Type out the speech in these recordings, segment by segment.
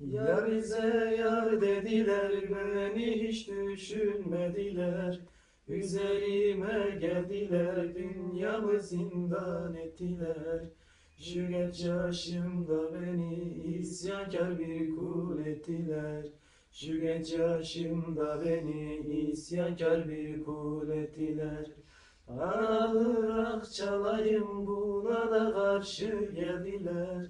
Yar bize yar dediler beni hiç düşünmediler. Üzerime geldiler dünyamı zindan ettiler. Şu genç yaşımda beni isyankar bir kul ettiler. Şu genç yaşımda beni isyankar bir kul ettiler. Ağırak çalayım buna da karşı geldiler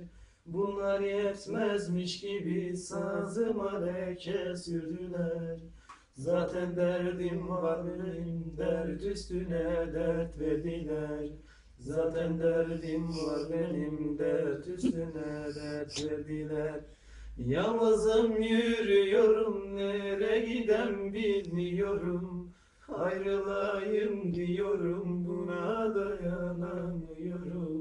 Bunlar yetmezmiş gibi sazıma leke sürdüler Zaten derdim var benim dert üstüne dert verdiler. Zaten derdim var benim dert üstüne dert verdiler. Yalnızım yürüyorum nereye gidem bilmiyorum. Ayrılayım diyorum buna dayanamıyorum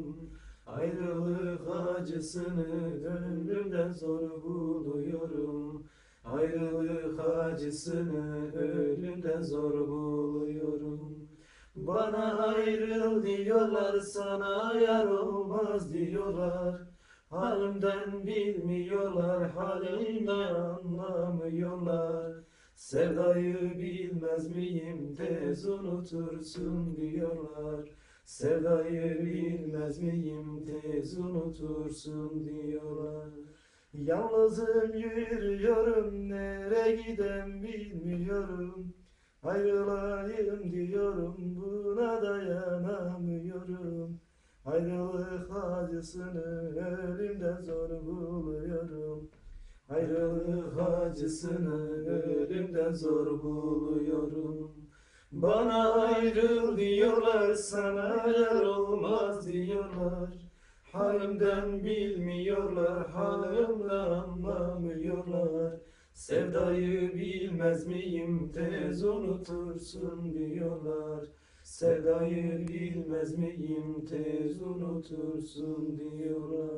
Ayrılık acısını ölümden zor buluyorum. Ayrılık acısını ölümden zor buluyorum. Bana ayrıl diyorlar sana yar olmaz diyorlar. Halimden bilmiyorlar halimden anlamıyorlar. Sevdayı bilmez miyim tez unutursun diyorlar. Sevdayı bilmez miyim tez unutursun diyorlar. Yalnızım yürüyorum nereye gidem bilmiyorum. Ayrılayım diyorum buna dayanamıyorum. Ayrılık acısını ölümden zor buluyorum. Ayrılık acısını ölümden zor buluyorum. Bana ayrıl diyorlar sana yar olmaz diyorlar Halimden bilmiyorlar halimden anlamıyorlar. Sevdayı bilmez miyim tez unutursun diyorlar. Sevdayı bilmez miyim tez unutursun diyorlar